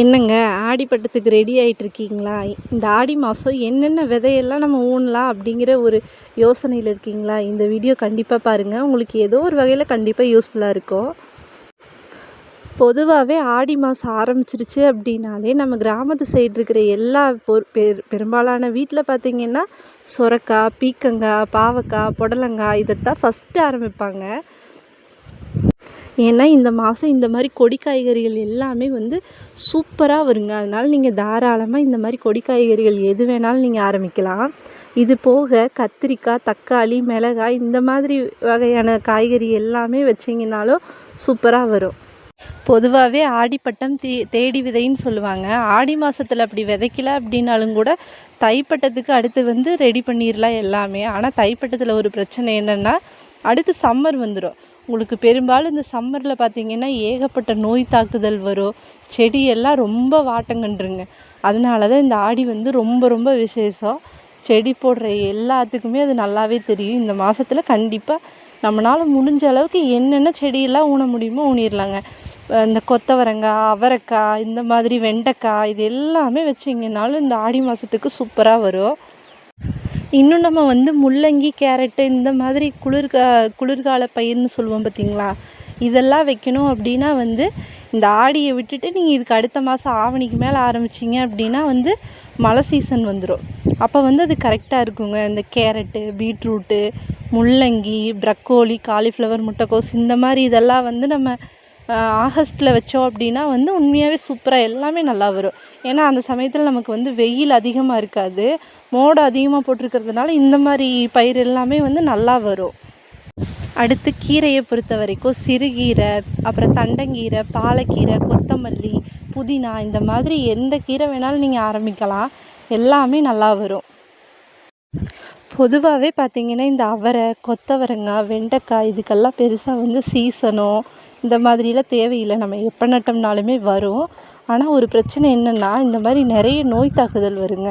என்னங்க ஆடிப்பட்டத்துக்கு ரெடி ஆகிட்டு இருக்கீங்களா இந்த ஆடி மாதம் என்னென்ன விதையெல்லாம் நம்ம ஊனலாம் அப்படிங்கிற ஒரு யோசனையில் இருக்கீங்களா? இந்த வீடியோ கண்டிப்பாக பாருங்கள் உங்களுக்கு ஏதோ ஒரு வகையில் கண்டிப்பாக யூஸ்ஃபுல்லாக இருக்கும். பொதுவாகவே ஆடி மாதம் ஆரம்பிச்சிருச்சு அப்படின்னாலே நம்ம கிராமத்து சைடு இருக்கிற எல்லா பொரு பெரு பெரும்பாலான வீட்டில் பார்த்திங்கன்னா சுரக்காய் பீக்கங்காய் பாவக்காய் புடலங்காய் இதைத்தான் ஃபஸ்ட்டு ஆரம்பிப்பாங்க. ஏன்னா இந்த மாதம் இந்த மாதிரி கொடி காய்கறிகள் எல்லாமே வந்து சூப்பராக வருங்க. அதனால் நீங்கள் தாராளமாக இந்த மாதிரி கொடி காய்கறிகள் எது வேணாலும் நீங்கள் ஆரம்பிக்கலாம். இது போக கத்திரிக்காய் தக்காளி மிளகாய் இந்த மாதிரி வகையான காய்கறி எல்லாமே வச்சிங்கனாலும் சூப்பராக வரும். பொதுவாகவே ஆடிப்பட்டம் தே தேடி விதைன்னு சொல்லுவாங்க. ஆடி மாதத்தில் அப்படி விதைக்கல அப்படின்னாலும் கூட தைப்பட்டத்துக்கு அடுத்து வந்து ரெடி பண்ணிடலாம் எல்லாமே. ஆனால் தைப்பட்டத்தில் ஒரு பிரச்சனை என்னென்னா அடுத்து சம்மர் வந்துடும் உங்களுக்கு பெரும்பாலும் இந்த சம்மரில் பார்த்திங்கன்னா ஏகப்பட்ட நோய் தாக்குதல் வரும். செடியெல்லாம் ரொம்ப வாட்டங்கன்றுங்க. அதனால தான் இந்த ஆடி வந்து ரொம்ப ரொம்ப விசேஷம். செடி போடுற எல்லாத்துக்குமே அது நல்லாவே தெரியும். இந்த மாதத்துல கண்டிப்பாக நம்மளால் முடிஞ்ச அளவுக்கு என்னென்ன செடியெல்லாம் ஊன முடியுமோ ஊனிடலாங்க இந்த கொத்தவரங்காய் அவரைக்காய் இந்த மாதிரி வெண்டைக்காய் இது எல்லாமே வச்சிங்கனாலும் இந்த ஆடி மாதத்துக்கு சூப்பராக வரும். இன்னும் நம்ம வந்து முள்ளங்கி கேரட்டு இந்த மாதிரி குளிர்கா குளிர்கால பயிர்னு சொல்லுவோம் பார்த்தீங்களா? இதெல்லாம் வைக்கணும் அப்படின்னா வந்து இந்த ஆடியை விட்டுட்டு நீங்கள் இதுக்கு அடுத்த மாதம் ஆவணிக்கு மேலே ஆரம்பிச்சிங்க அப்படின்னா வந்து மழை சீசன் வந்துடும் அப்போ வந்து அது கரெக்டாக இருக்குங்க. இந்த கேரட்டு பீட்ரூட்டு முள்ளங்கி ப்ரக்கோலி காலிஃப்ளவர் முட்டைக்கோஸ் இந்த மாதிரி இதெல்லாம் வந்து நம்ம ஆகஸ்ட்டில் வச்சோம் அப்படின்னா வந்து உண்மையாகவே சூப்பராக எல்லாமே நல்லா வரும். ஏன்னா அந்த சமயத்தில் நமக்கு வந்து வெயில் அதிகமாக இருக்காது. மோடம் அதிகமாக போட்டிருக்கிறதுனால இந்த மாதிரி பயிர் எல்லாமே வந்து நல்லா வரும். அடுத்து கீரையை பொறுத்த வரைக்கும் சிறுகீரை அப்புறம் தண்டங்கீரை பாலக்கீரை கொத்தமல்லி புதினா இந்த மாதிரி எந்த கீரை வேணாலும் நீங்கள் ஆரம்பிக்கலாம். எல்லாமே நல்லா வரும். பொதுவாகவே பார்த்திங்கன்னா இந்த அவரை கொத்தவரங்காய் வெண்டைக்காய் இதுக்கெல்லாம் பெருசாக வந்து சீசனோ இந்த மாதிரிலாம் தேவையில்லை. நம்ம எப்போ நட்டோம்னாலுமே வரும். ஆனால் ஒரு பிரச்சனை என்னென்னா இந்த மாதிரி நிறைய நோய் தாக்குதல் வருங்க.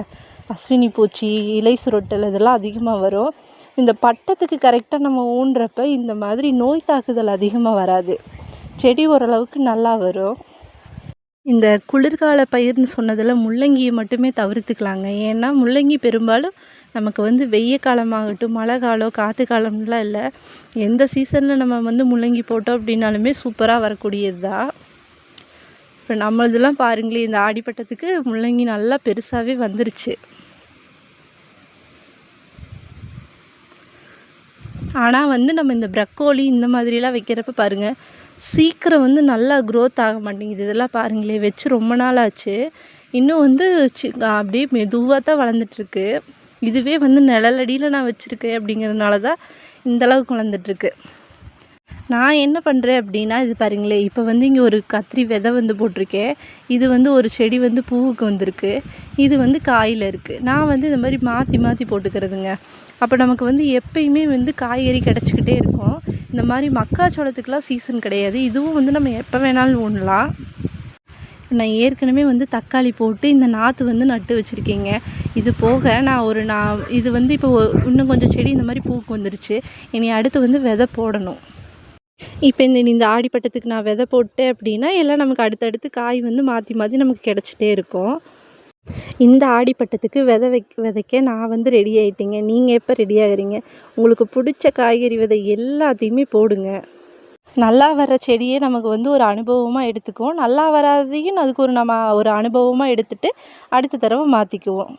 அஸ்வினி பூச்சி இலை சுருட்டல் இதெல்லாம் அதிகமாக வரும். இந்த பட்டத்துக்கு கரெக்டாக நம்ம ஊன்றப்ப இந்த மாதிரி நோய் தாக்குதல் அதிகமாக வராது. செடி ஓரளவுக்கு நல்லா வரும். இந்த குளிர்கால பயிர்னு சொன்னதில் முள்ளங்கியை மட்டுமே தவிர்த்துக்கலாங்க. ஏன்னா முள்ளங்கி பெரும்பாலும் நமக்கு வந்து வெய்ய காலமாகட்டும் மழை காலம் காற்று காலம்லாம் இல்லை. எந்த சீசனில் நம்ம வந்து முள்ளங்கி போட்டோம் அப்படின்னாலுமே சூப்பராக வரக்கூடியது தான் இப்போ நம்மளதெல்லாம் பாருங்களேன் இந்த ஆடிப்பட்டத்துக்கு முள்ளங்கி நல்லா பெருசாகவே வந்துருச்சு. ஆனால் வந்து நம்ம இந்த ப்ரக்கோலி இந்த மாதிரிலாம் வைக்கிறப்ப பாருங்கள் சீக்கிரம் வந்து நல்லா க்ரோத் ஆக மாட்டேங்குது. இதெல்லாம் பாருங்களேன் வச்சு ரொம்ப நாள் ஆச்சு இன்னும் வந்து சி அப்படியே மெதுவாக தான் வளர்ந்துட்டுருக்கு இதுவே வந்து நிழலடியில் நான் வச்சுருக்கேன் அப்படிங்கிறதுனால தான் இந்தளவுக்கு வளர்ந்துட்டுருக்கு. நான் என்ன பண்ணுறேன் அப்படின்னா இது பாருங்களேன் இப்போ வந்து இங்கே ஒரு கத்திரி விதை வந்து போட்டிருக்கேன். இது வந்து ஒரு செடி வந்து பூவுக்கு வந்திருக்கு. இது வந்து காயில் இருக்குது நான் வந்து இந்த மாதிரி மாற்றி மாற்றி போட்டுக்கிறதுங்க. அப்போ நமக்கு வந்து எப்பயுமே வந்து காய்கறி கிடச்சிக்கிட்டே இருக்கும். இந்த மாதிரி மக்காச்சோளத்துக்கெலாம் சீசன் கிடையாது. இதுவும் வந்து நம்ம எப்போ வேணாலும் ஊனலாம். நான் ஏற்கனவே வந்து தக்காளி போட்டு இந்த நாற்று வந்து நட்டு வச்சுருக்கீங்க. இது போக நான் ஒரு நான் இது வந்து இப்போ இன்னும் கொஞ்சம் செடி இந்த மாதிரி பூக்கு வந்துருச்சு. இனி அடுத்து வந்து விதை போடணும். இப்போ இந்த இந்த ஆடிப்பட்டத்துக்கு நான் விதை போட்டேன் அப்படின்னா எல்லாம் நமக்கு அடுத்தடுத்து காய் வந்து மாற்றி மாற்றி நமக்கு கிடச்சிட்டே இருக்கும். இந்த ஆடிப்பட்டத்துக்கு விதை வைக் விதைக்க நான் வந்து ரெடி ஆகிட்டேங்க நீங்கள் எப்போ ரெடி ஆகிறீங்க? உங்களுக்கு பிடிச்ச காய்கறி விதை எல்லாத்தையுமே போடுங்க. நல்லா வர செடியே நமக்கு வந்து ஒரு அனுபவமாக எடுத்துக்குவோம். நல்லா வராதையும் அதுக்கு ஒரு நம்ம ஒரு அனுபவமாக எடுத்துகிட்டு அடுத்த தடவை மாற்றிக்குவோம்